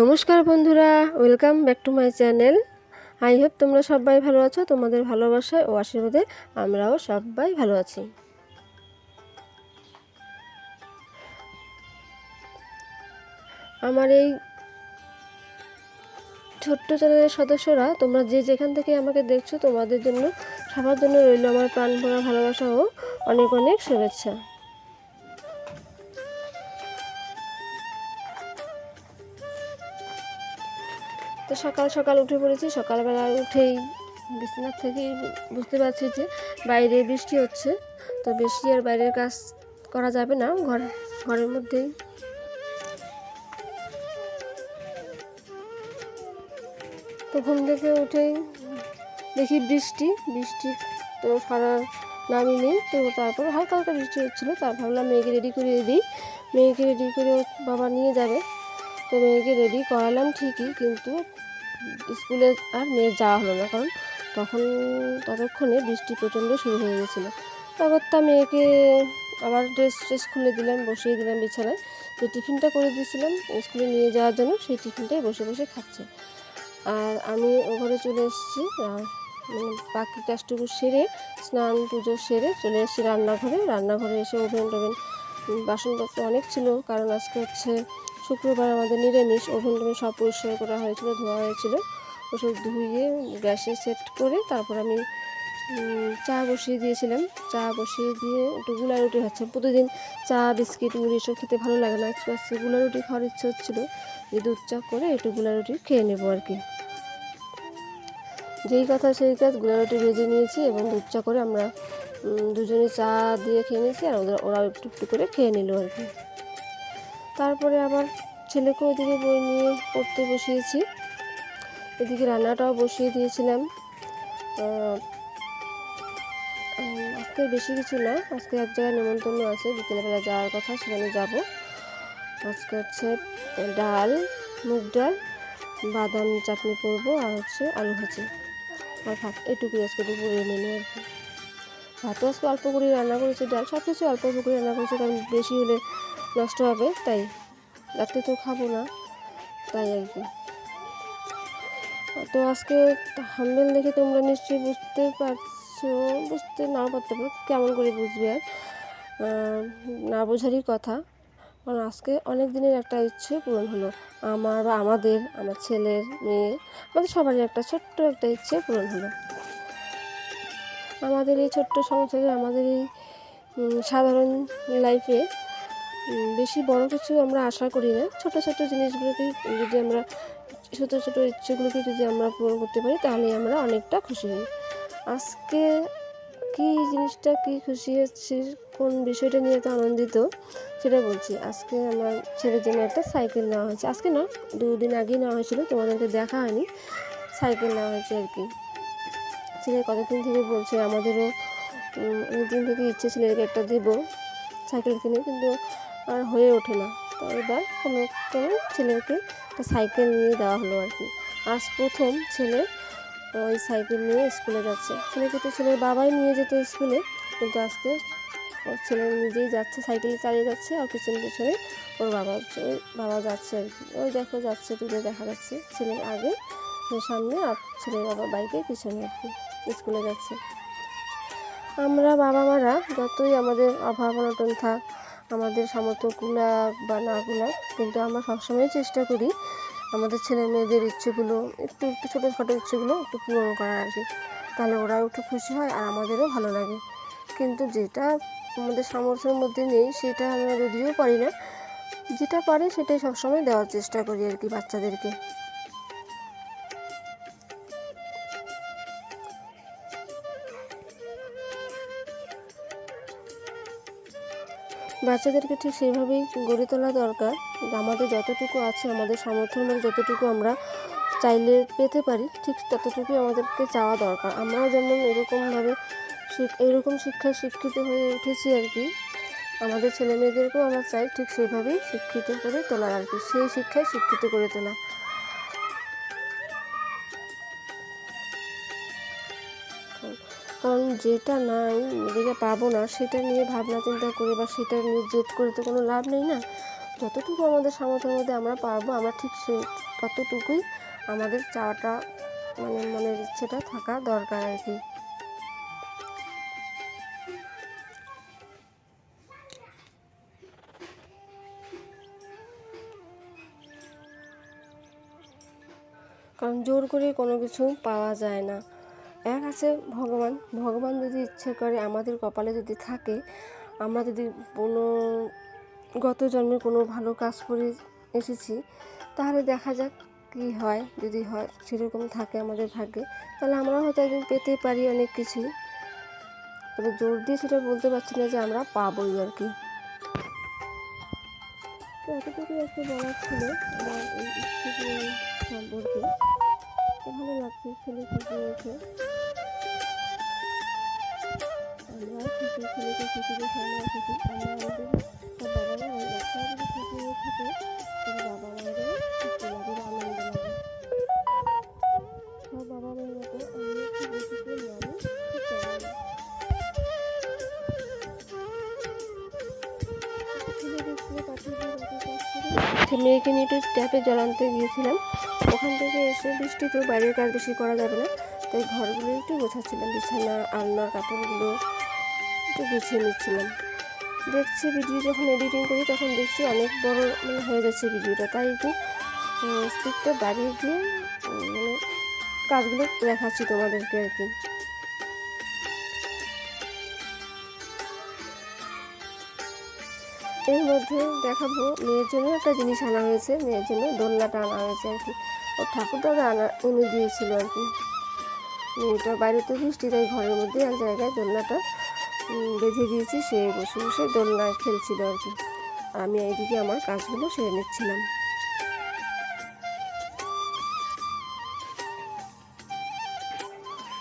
নমস্কার বন্ধুরা welcome back to my channel I hope তোমরা সবাই ভালো আছো, তোমাদের ভালোবাসায় ও আশীর্বাদে আমরাও সবাই ভালো আছি। আমার এই ছোট্ট চ্যানেলের সদস্যরা, তোমরা যে যেখান থেকে আমাকে দেখছ, তোমাদের জন্য সবার জন্য রইল আমার প্রাণ ভরা ভালোবাসা ও অনেক অনেক শুভেচ্ছা। তো সকাল সকাল উঠে পড়েছি। সকালবেলা উঠেই বিছানার থেকেই বুঝতে পারছি যে বাইরে বৃষ্টি হচ্ছে। তো বেশি আর বাইরের কাজ করা যাবে না। ঘর, ঘরের মধ্যেই। তো ঘুম থেকে উঠেই দেখি বৃষ্টি। বৃষ্টি তো সারা নামি নেই। তো তারপর হালকা হালকা বৃষ্টি হচ্ছিল। তার ভাবলাম মেয়েকে রেডি করিয়ে দিই। মেয়েকে রেডি করে বাবা নিয়ে যাবে। তো মেয়েকে রেডি করালাম ঠিকই, কিন্তু স্কুলে আর মেয়ের যাওয়া হলো না, কারণ তখন ততক্ষণে বৃষ্টি প্রচণ্ড শুরু হয়ে গেছিল। অগত্যা মেয়েকে আবার ড্রেস ট্রেস খুলে দিলাম, বসিয়ে দিলাম বিছানায়। তো টিফিনটা করে দিয়েছিলাম স্কুলে নিয়ে যাওয়ার জন্য, সেই টিফিনটাই বসে বসে খাচ্ছে। আর আমি ও ঘরে চলে এসেছি, আর মানে বাকি কাজটুকু সেরে, স্নান পুজো সেরে চলে এসেছি রান্নাঘরে। রান্নাঘরে এসে ওভেন টোভেন বাসনপত্র অনেক ছিল, কারণ আজকে হচ্ছে শুক্রবার আমাদের নিরামিষ ওভেন সব পরিষ্কার করা হয়েছিল, ধোয়া হয়েছিল। ওসব ধুয়ে, গ্যাসে সেট করে তারপর আমি চা বসিয়ে দিয়েছিলাম। চা বসিয়ে দিয়ে একটু গুলা রুটি খাচ্ছি প্রতিদিন চা, বিস্কিট, মুড়ি এসব খেতে ভালো লাগে না। আজকে গুলা রুটি খাওয়ার ইচ্ছে হচ্ছিল। যে দুধ চা করে একটু গুলা রুটি খেয়ে নেব আর কি। যেই কথা সেই কাজগুলা রুটি ভেজে নিয়েছি এবং দুধ চা করে আমরা দুজনে চা দিয়ে খেয়ে নিয়েছি আর ওদের ওরাও একটু একটু করে খেয়ে নিল আর কি। তারপরে আবার ছেলেকে ওইদিকে বই নিয়ে পড়তে বসিয়েছি। এদিকে রান্নাটাও বসিয়ে দিয়েছিলাম। আজকে বেশি কিছু না, আজকে এক জায়গায় নেমন্তন্ন আছে, বিকেলবেলা যাওয়ার কথা, সেখানে যাব। আজকে হচ্ছে ডাল, মুগ ডাল, বাদাম চাটনি করব আর হচ্ছে আলু ভাজি। আর ভাত, এটুকুই আজকে দুপুরের মেনু আর কি। ভাতও আজকে অল্প করে রান্না করেছি, ডাল সব কিছু অল্প অল্প করে রান্না করেছি, কারণ বেশি হলে নষ্ট হবে, তাই রাত্রে তো খাব না, তাই আর কি। তো আজকে হামবেল দেখে তোমরা নিশ্চয়ই বুঝতে পারছ, বুঝতে না পারতে পারো, কেমন করে বুঝবে আর না বোঝারই কথা। কারণ আজকে অনেক দিনের একটা ইচ্ছে পূরণ হলো। আমার বা আমাদের, আমার ছেলের, মেয়ে, আমাদের সবারই একটা ছোট্ট একটা ইচ্ছে পূরণ হলো। আমাদের এই ছোট্ট সংসারে, আমাদের এই সাধারণ লাইফে বেশি বড় কিছু আমরা আশা করি না। ছোট ছোট জিনিসগুলোকে যদি আমরা ছোট ছোট ইচ্ছেগুলোকে যদি আমরা পূরণ করতে পারি, তাহলে আমরা অনেকটা খুশি হই। আজকে কী জিনিসটা কী খুশি হচ্ছে, কোন বিষয়টা নিয়ে এত আনন্দিত, সেটা বলছি। আজকে আমার ছেলের জন্য একটা সাইকেল নেওয়া হয়েছে। আজকে না, দুদিন আগেই নেওয়া হয়েছিল, তোমাদেরকে দেখা হয়নি। সাইকেল নেওয়া হয়েছে আর কি। ছেলে কতদিন থেকে বলছে, আমাদেরও অনেকদিন থেকে ইচ্ছে ছিল এরকম একটা দেবো, সাইকেল কিনে। কিন্তু আর হয়ে ওঠে না। তো এবার কোনো কোনো ছেলেকে একটা সাইকেল নিয়ে দেওয়া হলো আর কি। আজ প্রথম ছেলে ওই সাইকেল নিয়ে স্কুলে যাচ্ছে। ছেলেকে তো ছেলের বাবাই নিয়ে যেত স্কুলে, কিন্তু আজকে ওর ছেলে নিজেই যাচ্ছে, সাইকেলে চালিয়ে যাচ্ছে আর পিছনে পিছনে ওর বাবা ওর বাবা যাচ্ছে আর কি। ওই দেখো যাচ্ছে, দূরে দেখা যাচ্ছে ছেলের আগে সামনে আর ছেলের বাবা বাইকে পিছনে আর কি স্কুলে যাচ্ছে। আমরা বাবা মারা যতই আমাদের অভাব অনটন থাক আমাদের সামর্থ্য কুলাক বা না কুলাক কিন্তু আমরা সবসময় চেষ্টা করি আমাদের ছেলে মেয়েদের ইচ্ছেগুলো, একটু একটু ছোটো ছোটো ইচ্ছেগুলো একটু পূরণ করার আর কি। তাহলে ওরাও একটু খুশি হয় আর আমাদেরও ভালো লাগে। কিন্তু যেটা আমাদের সামর্থ্যের মধ্যে নেই, সেটা আমরা যদিও পারি না, যেটা পারি সেটাই সবসময় দেওয়ার চেষ্টা করি আর কি বাচ্চাদেরকে। বাচ্চাদেরকে ঠিক সেইভাবেই গড়ে তোলা দরকার। আমাদের যতটুকু আছে, আমাদের সামর্থ্যের মধ্যে যতটুকু আমরা চাইলে পেতে পারি, ঠিক ততটুকুই আমাদেরকে চাওয়া দরকার। আমরাও যেমন এরকমভাবে এরকম শিক্ষায় শিক্ষিত হয়ে উঠেছি আর কি, আমাদের ছেলে মেয়েদেরকেও আমরা চাই ঠিক সেইভাবেই শিক্ষিত করে তোলার আর কি, সেই শিক্ষায় শিক্ষিত করে তোলা। কারণ যেটা নাই যেটা পাবো না, সেটা নিয়ে ভাবনা চিন্তা করে বা সেটা নিয়ে জেদ করে তো কোনো লাভ নেই না। যতটুকু আমাদের সামর্থ্যের মধ্যে আমরা পারব, আমরা ঠিক সে ততটুকুই আমাদের চাওয়াটা মানে মনের ইচ্ছেটা থাকা দরকার আর কি। কারণ জোর করে কোনো কিছু পাওয়া যায় না। এক আছে ভগবান। ভগবান যদি ইচ্ছে করে আমাদের কপালে যদি থাকে, আমরা যদি কোনো গত জন্মে কোনো ভালো কাজ করে এসেছি, তাহলে দেখা যাক কী হয়, যদি হয় সেরকম থাকে আমাদের ভাগ্যে। তাহলে আমরা হয়তো একদিন পেতে পারি অনেক কিছুই। তবে জোর দিয়ে সেটা বলতে পারছি না যে আমরা পাবোই আর কি। এতটুকু একটা বলার ছিল আমার এই সম্পর্কে। ভালো লাগছে, ছেলে খুশি হয়েছে। মেয়েকে নিয়ে একটু ট্যাপে জল আনতে গিয়েছিলাম। ওখান থেকে এসে বৃষ্টিতে বাইরের কাজ বেশি করা যাবে না, তাই ঘরগুলো একটু গোছাচ্ছিলাম, বিছানা, আলনা, কাপড়গুলো। একটু গুছিয়ে নিচ্ছিলাম। দেখছি ভিডিও যখন এডিটিং করি তখন দেখছি অনেক বড় মানে হয়ে যাচ্ছে ভিডিওটা তাই একটু স্পিডটা বাড়িয়ে দিয়ে মানে কাজগুলো দেখাচ্ছি তোমাদেরকে আর কি। এর মধ্যে দেখাবো মেয়ের জন্য একটা জিনিস আনা হয়েছে, মেয়ের জন্য দোলনাটা আনা হয়েছে আর কি। ও ঠাকুরদাদা আনা, এনে দিয়েছিল আর কি। মেয়েটা বাইরে তো বৃষ্টি তাই ঘরের মধ্যে এক জায়গায় দোলনাটা বেঁধে দিয়েছি, সে বসে বসে দোলনায় খেলছিল আর কি। আমি এইদিকে আমার কাজগুলো সেরে নিচ্ছিলাম।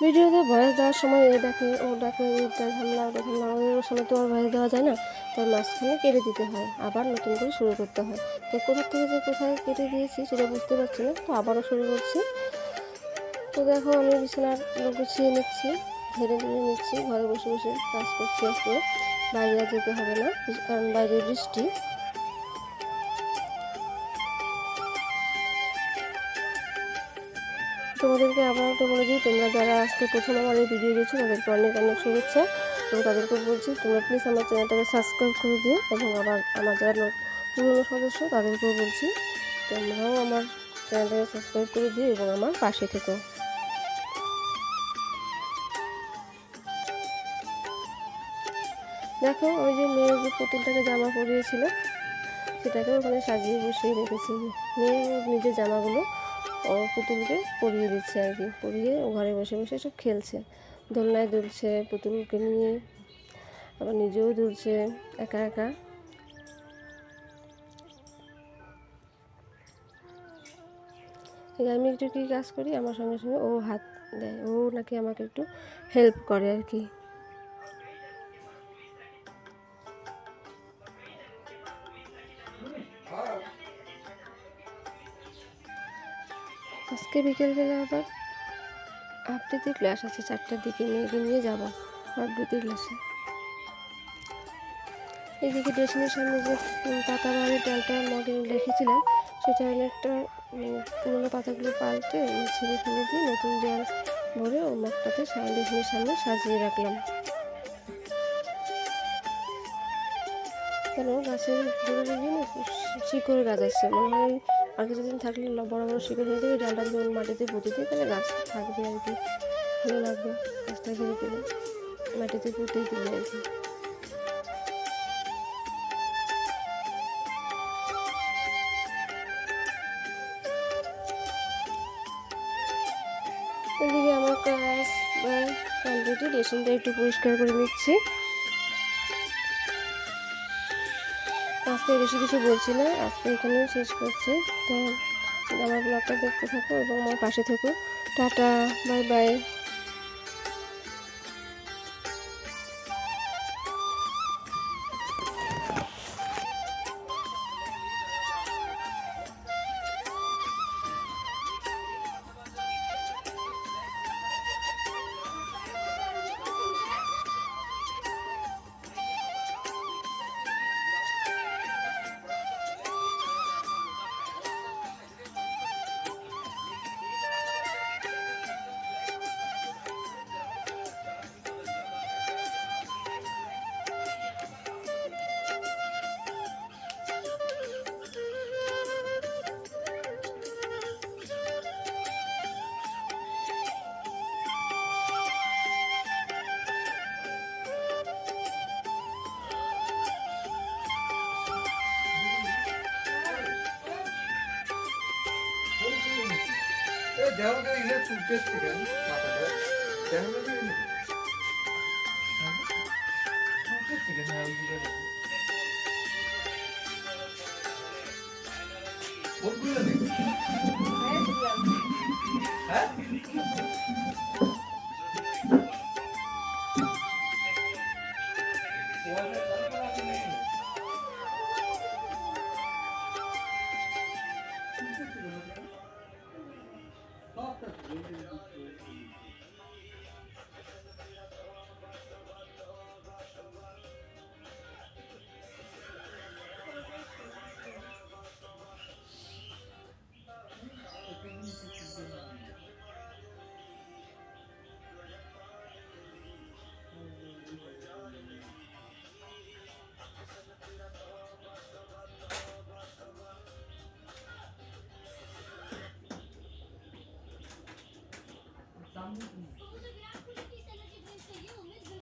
ভিডিওতে ভয়েস দেওয়ার সময় এ ডাকে, ও ডাকে এটা ঝামেলা, ওটা ঝামেলা আমাদের সময় তো আর ভয়েস দেওয়া যায় না। তাই মাঝখানে কেটে দিতে হয়, আবার নতুন করে শুরু করতে হয়। তো কোথা থেকে যে কোথায় কেটে দিয়েছি সেটা বুঝতে পারছি না, তো আবারও শুরু করছি। তো দেখো আমি বিছানার গুছিয়ে নিচ্ছি। ঝেড়ে নিয়ে নিচ্ছি, ঘরে বসে বসে কাজ করছি আজকে। বাইরে যেতে হবে না, কারণ বাইরে বৃষ্টি। তোমাদেরকে আবার একটা বলে দিই, তোমরা যারা আজকে প্রথম আমার এই ভিডিও দেখছ, তাদেরকে অনেক অনেক শুভেচ্ছা। এবং তাদেরকে বলছি, তোমরা প্লিজ আমার চ্যানেলটাকে সাবস্ক্রাইব করে দিও, এবং আবার আমার যারা পুরনো সদস্য, তাদেরকেও বলছি, তোমরাও আমার চ্যানেলটাকে সাবস্ক্রাইব করে দিও এবং আমার পাশে থেকো। দেখো, ওই যে মেয়ে যে পুতুলটাকে জামা পরিয়েছিল, সেটাকে ওখানে সাজিয়ে বসিয়ে রেখেছি। মেয়ে নিজের জামাগুলো ও পুতুলকে পরিয়ে দিচ্ছে আর কি। পরিয়ে ও ঘরে বসে বসে সব খেলছে। দোলনায় দুলছে, পুতুলকে নিয়ে আবার নিজেও দুলছে, একা একা। আমি একটু কী কাজ করি? আমার সঙ্গে সঙ্গে ও হাত দেয়। ও নাকি আমাকে একটু হেল্প করে আর কি। আজকে বিকেলবেলা আবার আবৃত্তি ক্লাস আছে চারটার দিকে মেয়েকে নিয়ে যাব যাব আবৃত্তি ক্লাসে। এদিকে ড্রেসিংয়ের সামনে যে পাতা বাড়ির ডালটা মগে রেখেছিলাম সেটা উম, পুরোনো পাতাগুলো পাল্টে ছিঁড়ে ফেলে দিয়ে নতুন জল ভরে ও মগটাতে ড্রেসিংয়ের সামনে সাজিয়ে রাখলাম। কেন? গাছের শিকড় গাছ আছে মনে হয় আর কিছুদিন থাকলে বড় বড় শিকড় হয়ে যাবে, ডালটা যদি মাটিতে পুঁতে দিই, তাহলে গাছ থাকবে আর কি। ভালো লাগবে, গাছটা ধীরে ধীরে মাটিতে পুঁতেই দিলে আর কি। এদিকে আমার কাজ কমপ্লিট ড্রেসিংটা একটু পরিষ্কার করে নিচ্ছি। আজকে বেশি কিছু বলছি না। আজকে এখানেই শেষ করছি। তো আমার ব্লগটা দেখতে থাকো এবং আমার পাশে থাকো। Tata, bye bye. দেহ তো ইলে চুলকে থেকে মাথাটা দেহ তো ইলে চুলকে থেকে না ওই দিকে কোনগুলো নেই হ্যাঁ সবটা